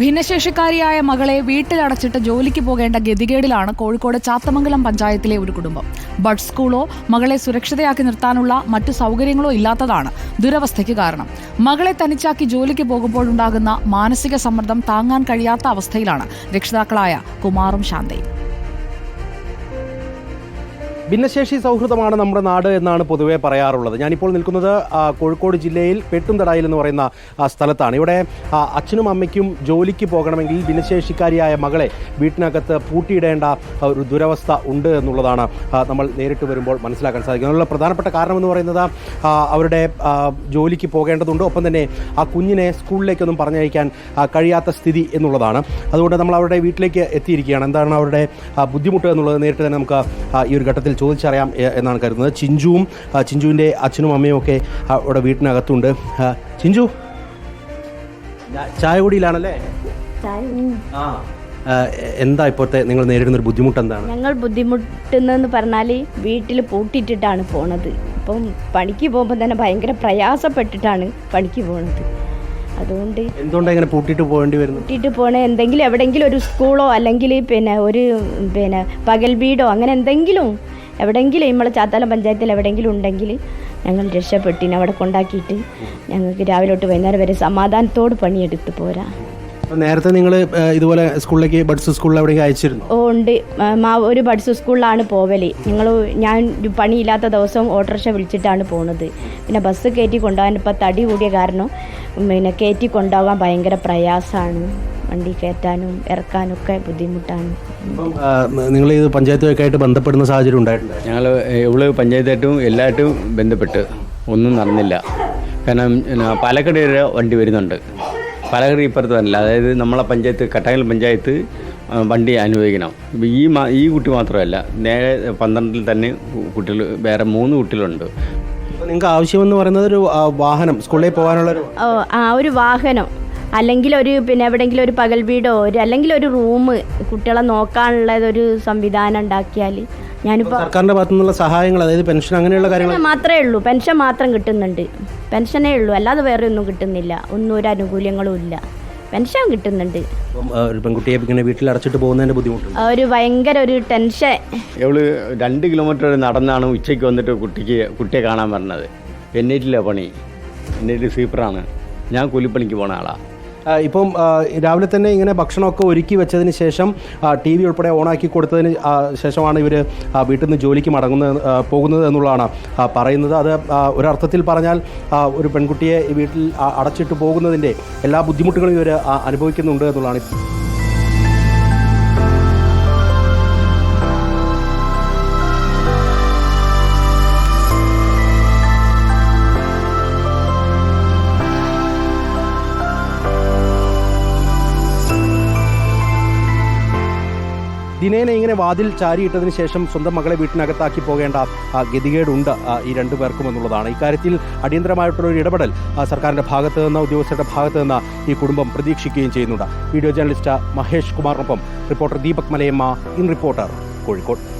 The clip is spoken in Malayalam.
ഭിന്നശേഷിക്കാരിയായ മകളെ വീട്ടിലടച്ചിട്ട് ജോലിക്ക് പോകേണ്ട ഗതികേടിലാണ് കോഴിക്കോട് ചാത്തമംഗലം പഞ്ചായത്തിലെ ഒരു കുടുംബം. ബഡ് സ്കൂളോ മകളെ സുരക്ഷിതയാക്കി നിർത്താനുള്ള മറ്റു സൗകര്യങ്ങളോ ഇല്ലാത്തതാണ് ദുരവസ്ഥയ്ക്ക് കാരണം. മകളെ തനിച്ചാക്കി ജോലിക്ക് പോകുമ്പോഴുണ്ടാകുന്ന മാനസിക സമ്മർദ്ദം താങ്ങാൻ കഴിയാത്ത അവസ്ഥയിലാണ് രക്ഷിതാക്കളായ കുമാറും ശാന്തയും. ഭിന്നശേഷി സൗഹൃദമാണ് നമ്മുടെ നാട് എന്നാണ് പൊതുവെ പറയാറുള്ളത്. ഞാനിപ്പോൾ നിൽക്കുന്നത് കോഴിക്കോട് ജില്ലയിൽ പെട്ടുംതടായിൽ എന്ന് പറയുന്ന സ്ഥലത്താണ്. ഇവിടെ അച്ഛനും അമ്മയ്ക്കും ജോലിക്ക് പോകണമെങ്കിൽ ഭിന്നശേഷിക്കാരിയായ മകളെ വീട്ടിനകത്ത് പൂട്ടിയിടേണ്ട ഒരു ദുരവസ്ഥ ഉണ്ട് എന്നുള്ളതാണ് നമ്മൾ നേരിട്ട് വരുമ്പോൾ മനസ്സിലാക്കാൻ സാധിക്കുന്നത്. അതിനുള്ള പ്രധാനപ്പെട്ട കാരണമെന്ന് പറയുന്നത് അവരുടെ ജോലിക്ക് പോകേണ്ടതുണ്ട്. ഒപ്പം തന്നെ ആ കുഞ്ഞിനെ സ്കൂളിലേക്കൊന്നും പറഞ്ഞയക്കാൻ കഴിയാത്ത സ്ഥിതി എന്നുള്ളതാണ്. അതുകൊണ്ട് നമ്മൾ അവരുടെ വീട്ടിലേക്ക് എത്തിയിരിക്കുകയാണ്. എന്താണ് അവരുടെ ബുദ്ധിമുട്ട് എന്നുള്ളത് നേരിട്ട് തന്നെ നമുക്ക് ഈ ഒരു ഘട്ടത്തിൽ ചോദിച്ചറിയാം എന്നാണ് കരുതുന്നത്. ചിഞ്ചുവും ചിഞ്ചുവിന്റെ അച്ഛനും അമ്മയും ഒക്കെ അവിടെ വീട്ടിനകത്തുണ്ട്. ചിഞ്ചു ചായ കുടിയിലാണല്ലേ ആ ആ, എന്താ ഇപ്പോഴത്തെ നിങ്ങൾ നേരിടുന്ന ഒരു ബുദ്ധിമുട്ട് എന്താണ്? ഞങ്ങൾ ബുദ്ധിമുട്ടുന്നതെന്ന് പറഞ്ഞാൽ വീട്ടിൽ പൂട്ടിയിട്ടിട്ടാണ് പോണത്. ഇപ്പം പണിക്ക് പോകുമ്പോൾ തന്നെ ഭയങ്കര പ്രയാസപ്പെട്ടിട്ടാണ് പണിക്ക് പോണത്. അതുകൊണ്ട് എന്തുകൊണ്ടാണ് ഇങ്ങനെ പൂട്ടിയിട്ട് പോകേണ്ടി വരുന്നത്? പൂട്ടിയിട്ട് പോണ എന്തെങ്കിലും എവിടെയെങ്കിലും ഒരു സ്കൂളോ അല്ലെങ്കിൽ പിന്നെ ഒരു പിന്നെ പകൽ വീടോ അങ്ങനെ എന്തെങ്കിലും എവിടെയെങ്കിലും നമ്മൾ ചാത്താലം പഞ്ചായത്തിൽ എവിടെയെങ്കിലും ഉണ്ടെങ്കിൽ ഞങ്ങൾ രക്ഷപ്പെട്ടിന് അവിടെ കൊണ്ടാക്കിയിട്ട് ഞങ്ങൾക്ക് രാവിലെ തൊട്ട് വൈകുന്നേരം വരെ സമാധാനത്തോട് പണിയെടുത്ത് പോരാ. നേരത്തെ നിങ്ങൾ ഇതുപോലെ സ്കൂളിലേക്ക് ബഡ്സ് സ്കൂളിൽ എവിടെയെങ്കിലും അയച്ചിരുന്നു? ഓ ഉണ്ട്. മാ ഒരു ബഡ്സ് സ്കൂളിലാണ് പോവൽ. നിങ്ങൾ ഞാൻ പണിയില്ലാത്ത ദിവസം ഓട്ടോറിക്ഷ വിളിച്ചിട്ടാണ് പോണത്. പിന്നെ ബസ് കയറ്റി കൊണ്ടുപോകാൻ ഇപ്പം തടി കൂടിയ കാരണം പിന്നെ കയറ്റി കൊണ്ടുപോകാൻ ഭയങ്കര പ്രയാസമാണ് വണ്ടി കയറ്റാനും ഇറക്കാനും ഒക്കെ ബുദ്ധിമുട്ടാണ് നിങ്ങൾ ഇത് പഞ്ചായത്തുമൊക്കെ ആയിട്ട് ബന്ധപ്പെടുന്ന സാഹചര്യം ഉണ്ടായിട്ടുണ്ട്? ഞങ്ങൾ ഇവൾ പഞ്ചായത്തായിട്ടും എല്ലായിട്ടും ബന്ധപ്പെട്ട് ഒന്നും നടന്നില്ല. കാരണം പാലക്കാട് വരെ വണ്ടി വരുന്നുണ്ട്. പാലക്കാട് ഇപ്പുറത്ത് വരില്ല. അതായത് നമ്മളെ പഞ്ചായത്ത് കട്ടങ്ങൽ പഞ്ചായത്ത് വണ്ടി അനുവദിക്കണം. ഈ മാ ഈ കുട്ടി മാത്രമല്ല നേരെ പന്ത്രണ്ടിൽ തന്നെ കുട്ടികൾ വേറെ മൂന്ന് കുട്ടികളുണ്ട്. നിങ്ങൾക്ക് ആവശ്യമെന്ന് പറയുന്നത് ഒരു വാഹനം സ്കൂളിൽ പോകാനുള്ള ഒരു ആ ഒരു വാഹനം. അല്ലെങ്കിൽ ഒരു പിന്നെ എവിടെയെങ്കിലും ഒരു പകൽ വീടോ ഒരു അല്ലെങ്കിൽ ഒരു റൂം കുട്ടികളെ നോക്കാനുള്ള ഒരു സംവിധാനം ഉണ്ടാക്കിയാൽ ഞാനിപ്പോൾ സർക്കാരിന്റെ ഭാഗത്തുനിന്നുള്ള സഹായങ്ങൾ അതായത് പെൻഷൻ അങ്ങനെയുള്ള കാര്യങ്ങൾ മാത്രമേ ഉള്ളൂ. പെൻഷൻ മാത്രം കിട്ടുന്നുണ്ട്. പെൻഷനേ ഉള്ളൂ. അല്ലാതെ വേറെ ഒന്നും കിട്ടുന്നില്ല. ഒന്നും ഒരു ആനുകൂല്യങ്ങളും ഇല്ല. പെൻഷൻ കിട്ടുന്നുണ്ട്. ഒരു പെൺകുട്ടിയെ ഇങ്ങനെ വീട്ടിൽ അടച്ചിട്ട് പോകുന്നതിന്റെ ബുദ്ധിമുട്ട് ഒരു ഭയങ്കര ഒരു ടെൻഷൻ. ഇവൾ രണ്ട് കിലോമീറ്റർ നടന്നാണ് ഉച്ചയ്ക്ക് വന്നിട്ട് കുട്ടിക്ക് കുട്ടിയെ കാണാൻ പറഞ്ഞത്. എന്നേറ്റില്ല പണി. എന്നേറ്റ് സ്വീപ്പറാണ്. ഞാൻ കൂലിപ്പണിക്ക് പോണ ആളാണ് ഇപ്പം രാവിലെ തന്നെ ഇങ്ങനെ ഭക്ഷണമൊക്കെ ഒരുക്കി വെച്ചതിന് ശേഷം ടി വി ഉൾപ്പെടെ ഓണാക്കി കൊടുത്തതിന് ശേഷമാണ് ഇവർ വീട്ടിൽ നിന്ന് ജോലിക്ക് മടങ്ങുന്നത് പോകുന്നത് എന്നുള്ളതാണ് പറയുന്നത്. അത് ഒരർത്ഥത്തിൽ പറഞ്ഞാൽ ഒരു പെൺകുട്ടിയെ വീട്ടിൽ അടച്ചിട്ട് പോകുന്നതിന്റെ എല്ലാ ബുദ്ധിമുട്ടുകളും ഇവർ അനുഭവിക്കുന്നുണ്ട് എന്നുള്ളതാണ്. ദിനേനെ ഇങ്ങനെ വാതിൽ ചാരിയിട്ടതിന് ശേഷം സ്വന്തം മകളെ വീട്ടിനകത്താക്കി പോകേണ്ട ഗതികേടുണ്ട് ഈ രണ്ടു പേർക്കും എന്നുള്ളതാണ്. ഇക്കാര്യത്തിൽ അടിയന്തരമായിട്ടുള്ള ഒരു ഇടപെടൽ ആ, സർക്കാരിന്റെ ഭാഗത്ത് നിന്ന് ഉദ്യോഗസ്ഥരുടെ ഭാഗത്ത് നിന്ന് ഈ കുടുംബം പ്രതീക്ഷിക്കുകയും ചെയ്യുന്നുണ്ട്. Video journalist Mahesh കുമാറിനൊപ്പം reporter Deepak Malayamma in reporter Kozhikode.